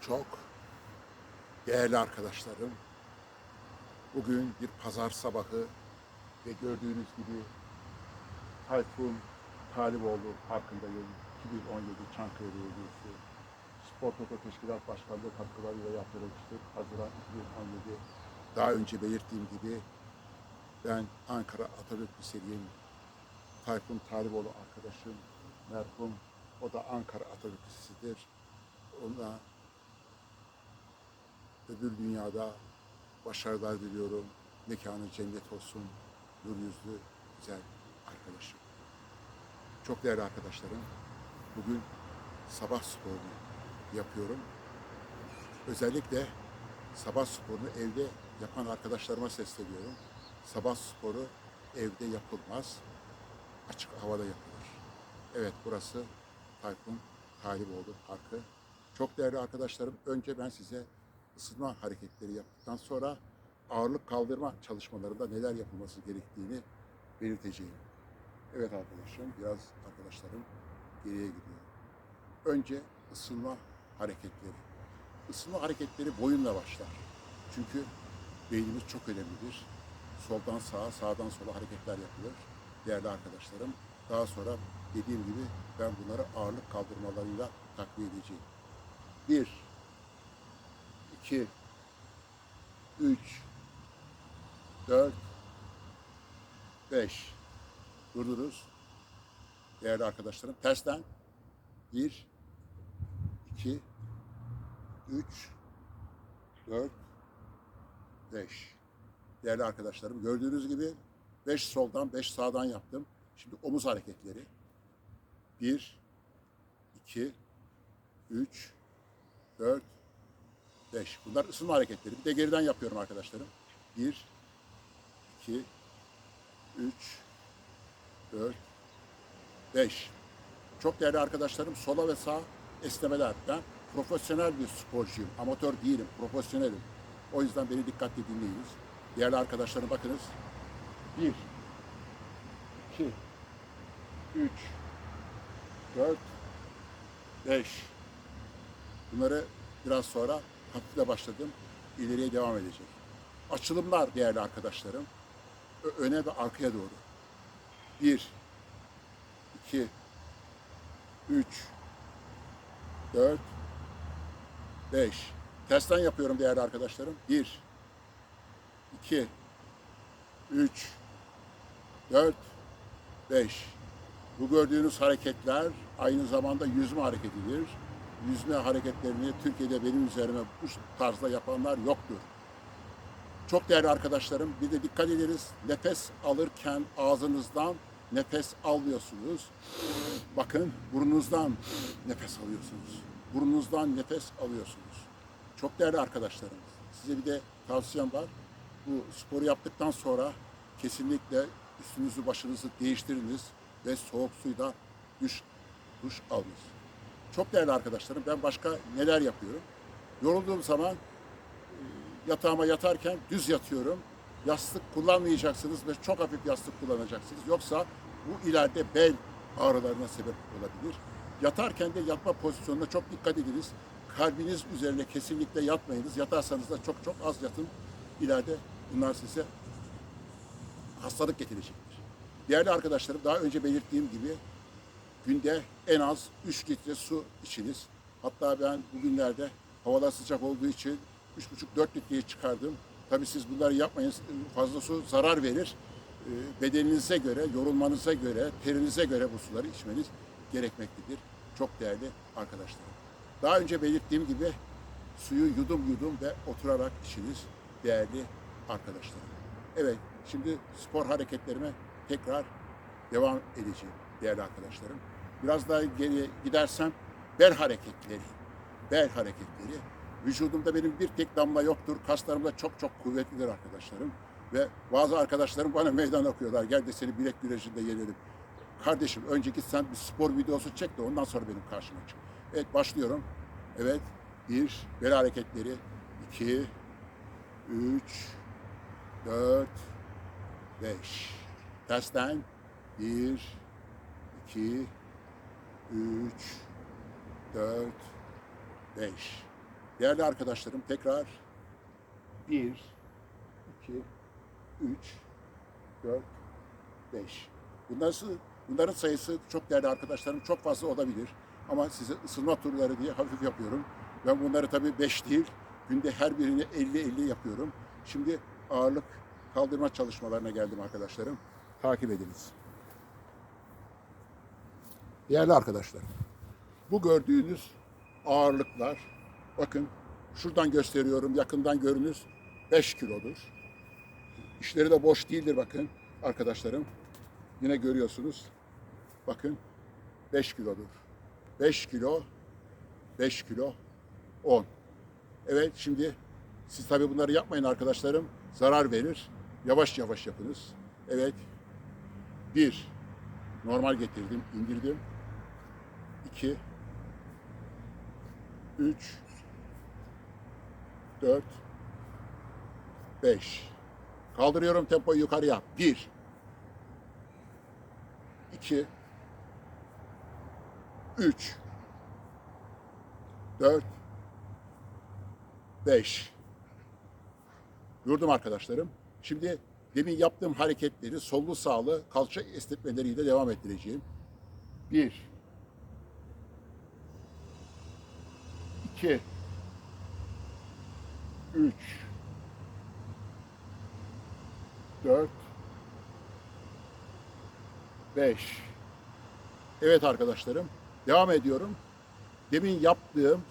çok değerli arkadaşlarım. Bugün bir pazar sabahı ve gördüğünüz gibi Tayfun Taliboğlu Parkı'ndayım. 2017 Çankaya Belediyesi Spor Toto Teşkilat Başkanlığı katkılarıyla yaptırılmıştır. Haziran 2017. Daha önce belirttiğim gibi ben Ankara Atatürk Liseliyim. Tayfun Taliboğlu arkadaşım, merhum. O da Ankara Atatürk Lisesi'dir. Ona öbür dünyada başarılar diliyorum. Mekanı cennet olsun. Nur yüzlü, güzel arkadaşım. Çok değerli arkadaşlarım. Bugün sabah sporunu yapıyorum. Özellikle sabah sporunu evde yapan arkadaşlarıma sesleniyorum. Sabah sporu evde yapılmaz. Açık havada yapılır. Evet burası Tayfun Taliboğlu Parkı. Çok değerli arkadaşlarım, önce ben size ısınma hareketleri yaptıktan sonra ağırlık kaldırma çalışmalarında neler yapılması gerektiğini belirteceğim. Evet arkadaşım, biraz arkadaşlarım geriye gidiyor. Önce ısınma hareketleri. Isınma hareketleri boyunla başlar. Çünkü beynimiz çok önemlidir. Soldan sağa, sağdan sola hareketler yapılır. Değerli arkadaşlarım, daha sonra dediğim gibi ben bunları ağırlık kaldırmalarıyla takviye edeceğim. Bir, iki, üç, dört, beş. Durduruz. Değerli arkadaşlarım, tersten. Bir, iki, üç, dört, beş. Değerli arkadaşlarım, gördüğünüz gibi beş soldan, beş sağdan yaptım. Şimdi omuz hareketleri. Bir, iki, üç, dört, beş. Bunlar ısınma hareketleri. Bir de geriden yapıyorum arkadaşlarım. Bir, iki, üç, dört, beş. Çok değerli arkadaşlarım sola ve sağ esnemeler. Ben profesyonel bir sporcuyum. Amatör değilim, profesyonelim. O yüzden beni dikkatli dinleyiniz. Değerli arkadaşlarım bakınız. Bir, iki, üç, dört, beş. Bunları biraz sonra hafifle başladım. İleriye devam edecek. Açılımlar değerli arkadaşlarım. Öne ve arkaya doğru. Bir, iki, üç, dört, beş. Tersten yapıyorum değerli arkadaşlarım. Bir, iki, üç, dört, beş. Bu gördüğünüz hareketler aynı zamanda yüzme hareketidir. Yüzme hareketlerini Türkiye'de benim üzerime bu tarzda yapanlar yoktur. Çok değerli arkadaşlarım, bir de dikkat ediniz. Nefes alırken ağzınızdan nefes almıyorsunuz. Bakın burnunuzdan nefes alıyorsunuz. Burnunuzdan nefes alıyorsunuz. Çok değerli arkadaşlarım, size bir de tavsiyem var. Bu sporu yaptıktan sonra kesinlikle üstünüzü başınızı değiştiriniz ve soğuk suyla duş, duş alınız. Çok değerli arkadaşlarım, ben başka neler yapıyorum? Yorulduğum zaman yatağıma yatarken düz yatıyorum. Yastık kullanmayacaksınız ve çok hafif yastık kullanacaksınız. Yoksa bu ileride bel ağrılarına sebep olabilir. Yatarken de yatma pozisyonuna çok dikkat ediniz. Kalbiniz üzerine kesinlikle yatmayınız. Yatarsanız da çok çok az yatın. İleride bunlar size hastalık getirecektir. Değerli arkadaşlarım daha önce belirttiğim gibi günde en az 3 litre su içiniz. Hatta ben bugünlerde havalar sıcak olduğu için 3,5-4 litreye çıkardım. Tabii siz bunları yapmayın. Fazla su zarar verir. Ee, Bedeninize göre, yorulmanıza göre, terinize göre bu suları içmeniz gerekmektedir. Çok değerli arkadaşlarım. Daha önce belirttiğim gibi suyu yudum yudum ve oturarak içiniz değerli arkadaşlarım. Evet, şimdi spor hareketlerime tekrar devam edeceğim değerli arkadaşlarım. Biraz daha geriye gidersem bel hareketleri, bel hareketleri. Vücudumda benim bir tek damla yoktur. Kaslarım da çok çok kuvvetlidir arkadaşlarım. Ve bazı arkadaşlarım bana meydan okuyorlar. Gel de seni bilek güreşinde yenelim. Kardeşim önce git sen bir spor videosu çek de ondan sonra benim karşıma çık. Evet başlıyorum. Evet. Bir, bel hareketleri. iki, üç, dört, beş. Tersten. Bir, iki, üç, dört, beş. Değerli arkadaşlarım tekrar 1, 2, 3, 4, 5. Bunların, bunların sayısı çok değerli arkadaşlarım çok fazla olabilir. Ama size ısınma turları diye hafif yapıyorum. Ben bunları tabii 5 değil, günde her birini 50-50 yapıyorum. Şimdi ağırlık kaldırma çalışmalarına geldim arkadaşlarım. Takip ediniz. Değerli arkadaşlar, bu gördüğünüz ağırlıklar, bakın şuradan gösteriyorum, yakından görünüz 5 kilodur. İşleri de boş değildir bakın arkadaşlarım. Yine görüyorsunuz. Bakın 5 kilodur. 5 kilo, 5 kilo 10. Evet şimdi siz tabii bunları yapmayın arkadaşlarım. Zarar verir. Yavaş yavaş yapınız. Evet. 1. Normal getirdim, indirdim. 2 3 4 5 Kaldırıyorum tempoyu yukarıya. 1 2 3 4 5 Durdum arkadaşlarım. Şimdi demin yaptığım hareketleri sollu sağlı kalça esnetmeleriyle devam ettireceğim. 1 2 3 4 5 Evet arkadaşlarım devam ediyorum. Demin yaptığım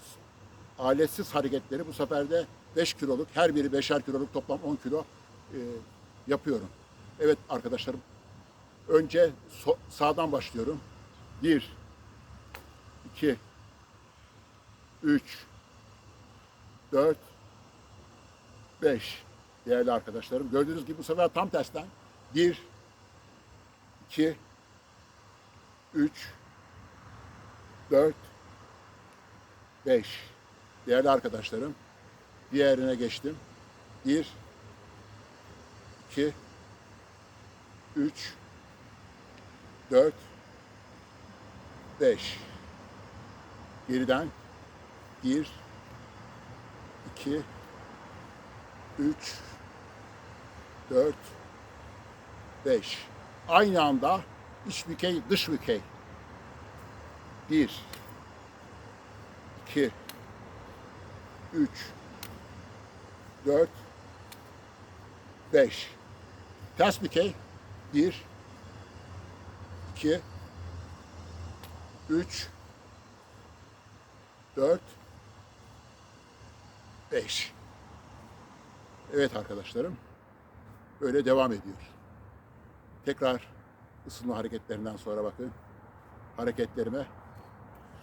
aletsiz hareketleri bu sefer de 5 kiloluk her biri 5'er kiloluk toplam 10 kilo e, yapıyorum. Evet arkadaşlarım önce so- sağdan başlıyorum. 1 2 3 4 5 değerli arkadaşlarım. Gördüğünüz gibi bu sefer tam tersten 1 2 3 4 5 değerli arkadaşlarım. Diğerine geçtim. 1 2 3 4 5 geriden 1 2 3 4 5 aynı anda iç bükey dış bükey. 1 2 3 4 5 ters bükey. 1 2 3 4 5 Evet arkadaşlarım böyle devam ediyor. Tekrar ısınma hareketlerinden sonra bakın hareketlerime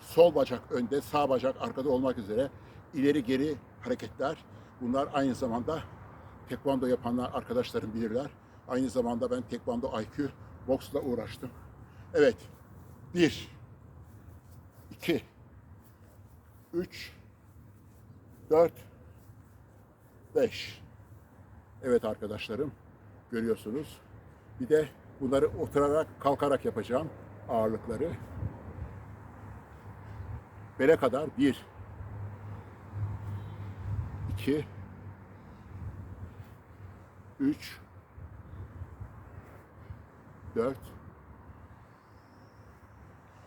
sol bacak önde, sağ bacak arkada olmak üzere ileri geri hareketler. Bunlar aynı zamanda tekvando yapanlar arkadaşlarım bilirler. Aynı zamanda ben tekvando IQ boksla uğraştım. Evet. 1 2 3 4 5 Evet arkadaşlarım görüyorsunuz. Bir de bunları oturarak kalkarak yapacağım ağırlıkları. Bele kadar 1 2 3 4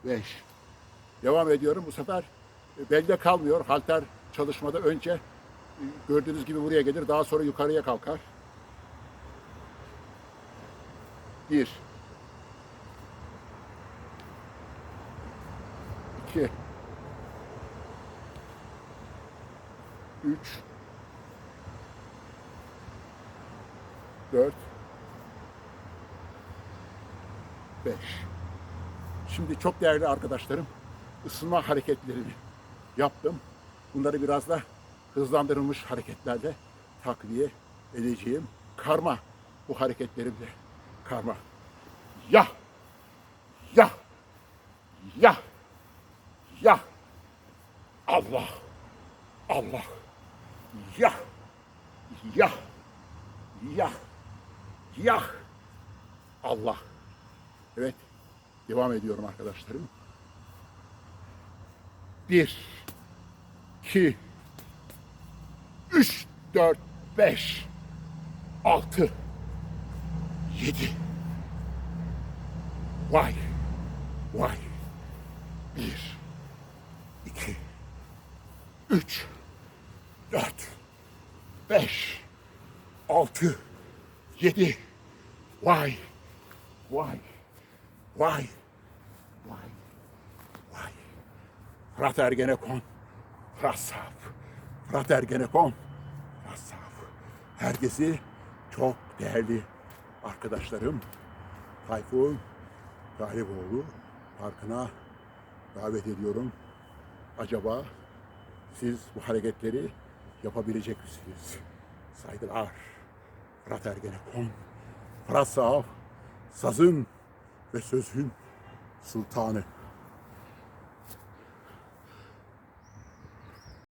5 Devam ediyorum. Bu sefer belde kalmıyor. Halter çalışmada önce gördüğünüz gibi buraya gelir. Daha sonra yukarıya kalkar. Bir. İki. Üç. Dört. Beş. Şimdi çok değerli arkadaşlarım ısınma hareketlerini yaptım. Bunları biraz da hızlandırılmış hareketlerle takviye edeceğim. Karma bu hareketlerimle. Karma. Ya! Ya! Ya! Ya! Allah! Allah! Ya! Ya! Ya! Ya! Allah! Evet. Devam ediyorum arkadaşlarım. Bir, iki, 3, 4, 5, 6, 7. Vay, vay. 1, 2, 3, 4, 5, 6, 7. Vay, vay, vay, vay, vay. Fırat Ergenekon, Fırat Saf, Fırat Ergenekon. Herkesi çok değerli arkadaşlarım Tayfun Galiboğlu Parkı'na davet ediyorum. Acaba siz bu hareketleri yapabilecek misiniz? Saygılar. Fırat Ergenekon, Fırat Saf, sazın ve sözün sultanı.